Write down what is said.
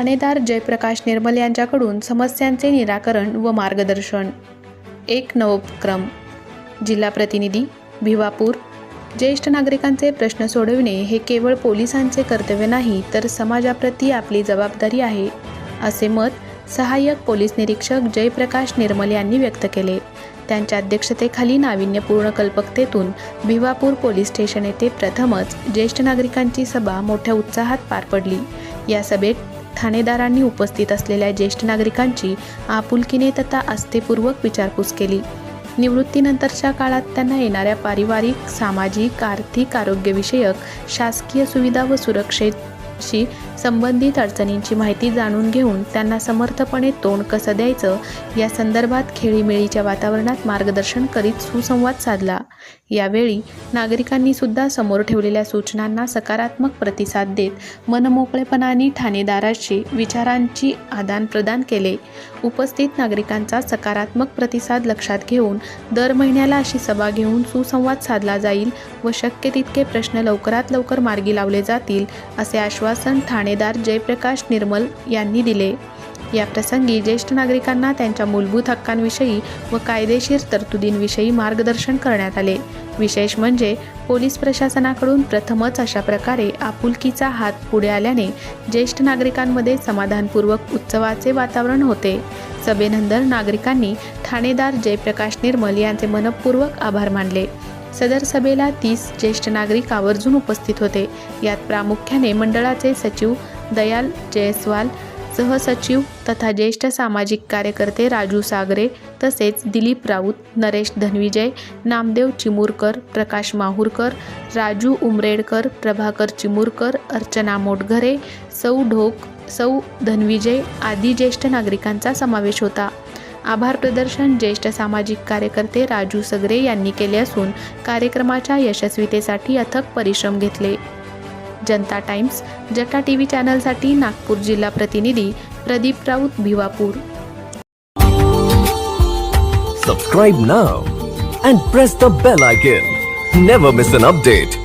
ठाणेदार जयप्रकाश निर्मल यांच्याकडून समस्यांचे निराकरण व मार्गदर्शन. एक नवोपक्रम जिल्हा प्रतिनिधी भिवापूर. ज्येष्ठ नागरिकांचे प्रश्न सोडविणे हे केवळ पोलिसांचे कर्तव्य नाही तर समाजाप्रती आपली जबाबदारी आहे असे मत सहाय्यक पोलीस निरीक्षक जयप्रकाश निर्मल यांनी व्यक्त केले. त्यांच्या अध्यक्षतेखाली नाविन्यपूर्ण कल्पकतेतून भिवापूर पोलीस स्टेशन येथे प्रथमच ज्येष्ठ नागरिकांची सभा मोठ्या उत्साहात पार पडली. या सभेत ठाणेदारांनी उपस्थित असलेल्या ज्येष्ठ नागरिकांची आपुलकीने तथा आस्थेपूर्वक विचारपूस केली. निवृत्तीनंतरच्या काळात त्यांना येणाऱ्या पारिवारिक सामाजिक आर्थिक आरोग्यविषयक शासकीय सुविधा व सुरक्षेत शी संबंधित अडचणींची माहिती जाणून घेऊन त्यांना समर्थपणे तोंड कसं द्यायचं या संदर्भात खेळीमेळीच्या वातावरणात मार्गदर्शन करीत सुसंवाद साधला. यावेळी नागरिकांनी सुद्धा समोर ठेवलेल्या सूचनांना सकारात्मक प्रतिसाद देत मनमोकळेपणाने ठाणेदाराशी विचारांची आदानप्रदान केले. उपस्थित नागरिकांचा सकारात्मक प्रतिसाद लक्षात घेऊन दर महिन्याला अशी सभा घेऊन सुसंवाद साधला जाईल व शक्य तितके प्रश्न लवकरात लवकर मार्गी लावले जातील असे आश्वासन ठाणेदार जयप्रकाश निर्मल यांनी दिले. या प्रसंगी ज्येष्ठ नागरिकांना त्यांच्या मूलभूत हक्कांविषयी व कायदेशीर तरतुदींविषयी मार्गदर्शन करण्यात आले. विशेष म्हणजे पोलीस प्रशासनाकडून प्रथमच अशा प्रकारे आपुलकीचा हात पुढे आल्याने ज्येष्ठ नागरिकांमध्ये समाधानपूर्वक उत्सवाचे वातावरण होते. सभेनंतर नागरिकांनी ठाणेदार जयप्रकाश निर्मल यांचे मनपूर्वक आभार मानले. सदर सभेला तीस ज्येष्ठ नागरिक आवर्जून उपस्थित होते. यात प्रामुख्याने मंडळाचे सचिव दयाल जयस्वाल सहसचिव तथा ज्येष्ठ सामाजिक कार्यकर्ते राजू सागरे तसेच दिलीप राऊत नरेश धनविजय नामदेव चिमूरकर प्रकाश माहूरकर राजू उमरेडकर प्रभाकर चिमूरकर अर्चना मोटघरे सौ ढोक सौ धनविजय आदी ज्येष्ठ नागरिकांचा समावेश होता. आभार प्रदर्शन ज्येष्ठ सामाजिक कार्यकर्ते राजू सगरे यांनी केले असून कार्यक्रमाच्या यशस्वीतेसाठी अथक परिश्रम घेतले. जनता टाइम्स जटा टी व्ही चॅनलसाठी नागपूर जिल्हा प्रतिनिधी Pradeep Raut Bhiwapur. Subscribe now and press the bell icon never miss an update